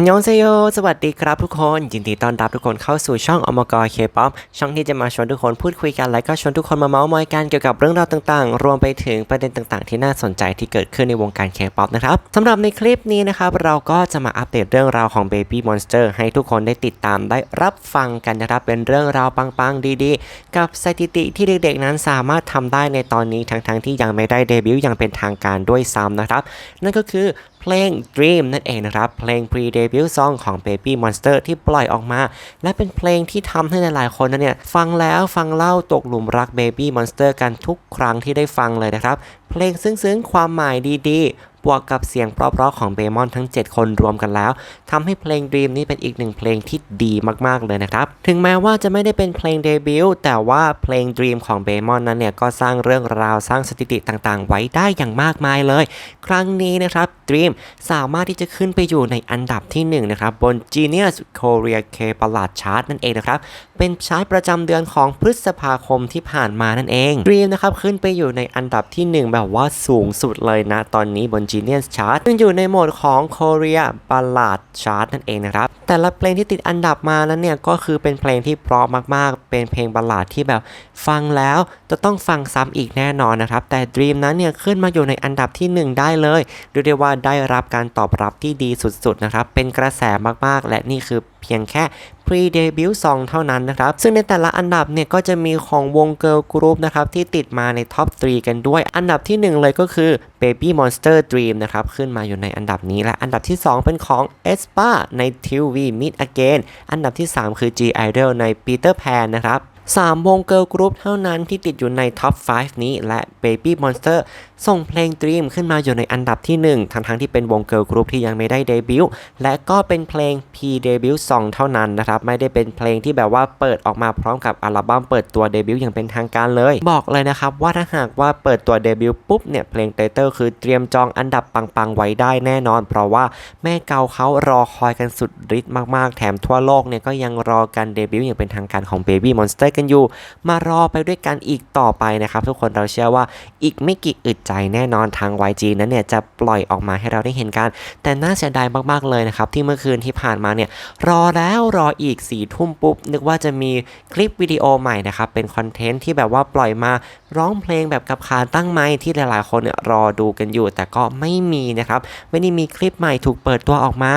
ฮันยองเซโย สวัสดีครับทุกคน ยินดีต้อนรับทุกคนเข้าสู่ช่องอมกรเคป๊อปช่องที่จะมาชวนทุกคนพูดคุยกัน และก็ชวนทุกคนมาเมาส์มอยกันเกี่ยวกับเรื่องราวต่างๆ รวมไปถึงประเด็นต่างๆ ที่น่าสนใจที่เกิดขึ้นในวงการเคป๊อปนะครับสำหรับในคลิปนี้นะครับเราก็จะมาอัปเดตเรื่องราวของ Baby Monster ให้ทุกคนได้ติดตามได้รับฟังกันนะครับ เป็นเรื่องราวปังๆ ดีๆ กับสถิติที่เด็กๆนั้นสามารถทำได้ในตอนนี้ทั้งๆที่ยังไม่ได้เดบิวต์อย่างเป็นทางการด้วยซ้ำนะครับ นั่นก็คือ เพลง Dream นั่นเองนะครับ เพลง pre-debut song ของ Baby Monster ที่ปล่อยออกมา และเป็นเพลงที่ทำให้หลายๆคนนั้นเนี่ย ฟังแล้วฟังเล่าตกหลุมรัก Baby Monster กันทุกครั้งที่ได้ฟังเลยนะครับ เพลงซึ้งๆ ความหมายดีๆบวกกับเสียงเพราะๆของเบมอนทั้ง 7 คนรวมกันแล้วทำให้เพลง Dream นี้เป็นอีกหนึ่งเพลงที่ดีมากๆเลยนะครับ ถึงแม้ว่าจะไม่ได้เป็นเพลงเดบิวต์แต่ว่าเพลง Dream ของเบมอนนั้นเนี่ยก็สร้างเรื่องราวสร้างสถิติต่างๆ ไว้ได้อย่างมากมายเลย ครั้งนี้นะครับ Dream สามารถที่จะขึ้นไปอยู่ในอันดับที่1นะครับบน Genius Korea K Ballad Chart นั่นเองนะครับเป็นชาร์ตประจำเดือนของพฤษภาคมที่ผ่านมานั่นเอง Dream นะครับขึ้นไปอยู่ในอันดับที่ 1 แบบว่าสูงสุดเลยนะตอนนี้บน Genius Chart ซึ่งอยู่ในโหมดของ Korea Ballad Chart นั่นเองนะครับ แต่ละเพลงที่ติดอันดับมานั้นเนี่ย ก็คือเป็นเพลงที่เพราะมากๆ เป็นเพลงบัลลาดที่แบบฟังแล้วจะต้องฟังซ้ำอีกแน่นอนนะครับ แต่ Dream นั้นเนี่ย ขึ้นมาอยู่ในอันดับที่ 1 ได้เลยเรียกได้ว่าได้รับการตอบรับที่ดีสุดๆนะครับ เป็นกระแสมากๆ และนี่คือเพียงแค่ pre-debut song เท่านั้นนะครับ ซึ่งในแต่ละอันดับเนี่ยก็จะมีของวงเกิร์ลกรุ๊ปนะครับที่ติดมาในท็อป 3 กันด้วย อันดับที่ 1 เลยก็คือ Baby Monster Dream นะครับขึ้นมาอยู่ในอันดับนี้และอันดับที่ 2 เป็นของ e s p a ใน t ิ v Meet Again อันดับที่ 3 คือ G Idol ใน Peter Pan นะครับ 3 วงเกิร์ลกรุ๊ปเท่านั้นที่ติดอยู่ในท็อป 5 นี้ และ Baby Monster ส่งเพลง Dream ขึ้นมาอยู่ในอันดับที่ 1 ทั้งทั้งๆที่เป็นวงเกิร์ลกรุ๊ปที่ยังไม่ได้เดบิวต์และก็เป็นเพลง P debut song เท่านั้นนะครับไม่ได้เป็นเพลงที่แบบว่าเปิดออกมาพร้อมกับอัลบั้มเปิดตัวเดบิวต์อย่างเป็นทางการเลย บอกเลยนะครับว่าถ้าหากว่าเปิดตัวเดบิวต์ปุ๊บเนี่ยเพลงไตเติลคือเตรียมจองอันดับปังๆไว้ได้แน่นอน เพราะว่าแม่เกาเขารอคอยกันสุดฤทธิ์มากๆ แถมทั่วโลกเนี่ยก็ยังรอการเดบิวต์อย่างเป็นทางการของ Baby Monster กันอยู่ มารอไปด้วยกันอีกต่อไปนะครับทุกคนเราเชื่อว่าอีกไม่กี่อึดใจแน่นอนทาง YG นั้นเนี่ยจะปล่อยออกมาให้เราได้เห็นกัน แต่น่าเสียดายมากๆเลยนะครับที่เมื่อคืนที่ผ่านมาเนี่ยรอแล้วรออีก4ี่ทุ่มปุ๊บนึกว่าจะมีคลิปวิดีโอใหม่นะครับเป็นคอนเทนต์ที่แบบว่าปล่อยมาร้องเพลงแบบกับขาตั้งไม้ที่หลายๆ คนเนี่ยรอดูกันอยู่ แต่ก็ไม่มีนะครับไม่ได้มีคลิปใหม่ถูกเปิดตัวออกมา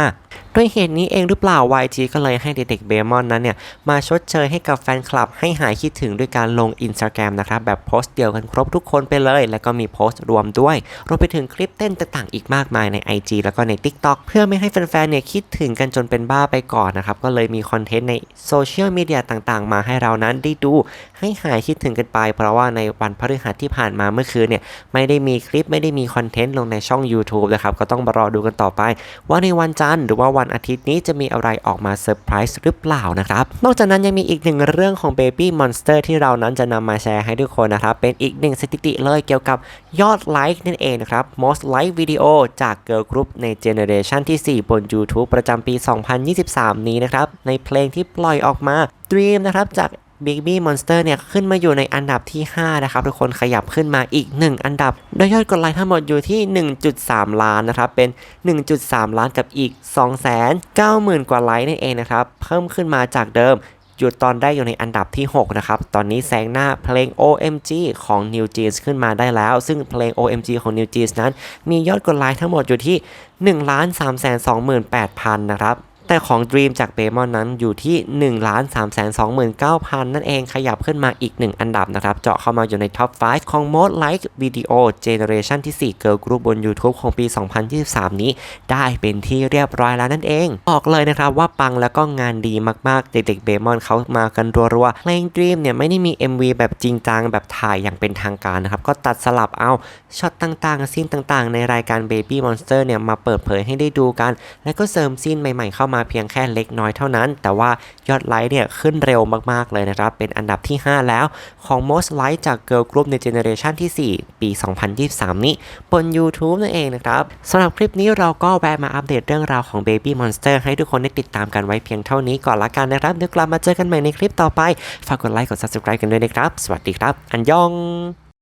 ด้วยเหตุนี้เองหรือเปล่า YG ก็เลยให้เด็กๆเบมอนนั้นเนี่ยมาชดเชยให้กับแฟนคลับให้หายคิดถึงด้วยการลง Instagram นะครับ แบบโพสต์เดียวกันครบทุกคนไปเลย แล้วก็มีโพสต์รวมด้วยรวมไปถึงคลิปเต้นต่างๆอีกมากมายใน IG แล้วก็ใน TikTok เพื่อไม่ให้แฟนๆเนี่ยคิดถึงกันจนเป็นบ้าไปก่อนนะครับก็เลยมีคอนเทนต์ในโซเชียลมีเดียต่างๆ มาให้เรานั้นได้ดู ให้หายคิดถึงกันไป เพราะว่าในวันพฤหัสที่ผ่านมาเมื่อคืนเนี่ยไม่ได้มีคลิปไม่ได้มีคอนเทนต์ลงในช่อง YouTube นะครับก็ต้องมารอดูกันต่อไป ว่าในวันจันทร์หรือว่าวันอาทิตย์นี้จะมีอะไรออกมาเซอร์ไพรส์หรือเปล่านะครับนอกจากนั้นยังมีอีกหนึ่งเรื่องของ Baby Monster ที่เรานั้นจะนำมาแชร์ให้ทุกคนนะครับเป็นอีกหนึ่งสถิติเลยเกี่ยวกับยอดไลค์นั่นเองนะครับ most like video จาก Girl Group ในเจเนเรชันที่ 4 บน YouTube ประจำปี 2023 นี้นะครับ ในเพลงที่ปล่อยออกมา Dream นะครับจาก Baby Monster เนี่ยขึ้นมาอยู่ในอันดับที่ 5 นะครับ ทุกคนขยับขึ้นมาอีก 1 อันดับ โดยยอดกดไลค์ทั้งหมดอยู่ที่ 1.3 ล้านนะครับ เป็น 1.3 ล้านกับอีก 290,000 กว่าไลค์นั่นเองนะครับ เพิ่มขึ้นมาจากเดิมหยุดตอนได้อยู่ในอันดับที่ 6 นะครับ ตอนนี้แซงหน้าเพลง OMG ของ New Jeans ขึ้นมาได้แล้ว ซึ่งเพลง OMG ของ New Jeans นั้น มียอดกดไลค์ทั้งหมดอยู่ที่ 1 3 2 8 0 0 0 นะครับ แต่ของ Dream จากเบมอนนั้นอยู่ที่ 1 3 2 9 0 0 0 นั่นเองขยับขึ้นมาอีก 1 อันดับนะครับ เจาะเข้ามาอยู่ในท็อป 5 ของ Most Like Video Generation ที่ 4 Girl Group บน YouTube ของปี 2023 นี้ ได้เป็นที่เรียบร้อยแล้วนั่นเอง บอกเลยนะครับว่าปังแล้วก็งานดีมากๆ เด็กๆเบมอนเขามากันรัวๆเพลง Dream เนี่ยไม่ได้มี MV แบบจริงจังแบบถ่ายอย่างเป็นทางการนะครับก็ตัดสลับเอาช็อตต่างๆซีนต่างๆ ในรายการ Baby Monster เนี่ยมาเปิดเผยให้ได้ดูกัน แล้วก็เสริมซีนใหม่ๆเข้ามาเพียงแค่เล็กน้อยเท่านั้น แต่ว่ายอดไลค์เนี่ยขึ้นเร็วมากๆเลยนะครับ เป็นอันดับที่ 5 แล้วของ Most Like จาก Girl Group ในเจเนเรชันที่ 4 ปี 2023 นี้บน YouTube นั่นเองนะครับสำหรับคลิปนี้เราก็แวะมาอัปเดตเรื่องราวของ Baby Monster ให้ทุกคนได้ติดตามกันไว้เพียงเท่านี้ก่อนละกันนะครับเดี๋ยวกลับมาเจอกันใหม่ในคลิปต่อไป ฝากกดไลค์กด Subscribe กันด้วยนะครับ สวัสดีครับ อันยอง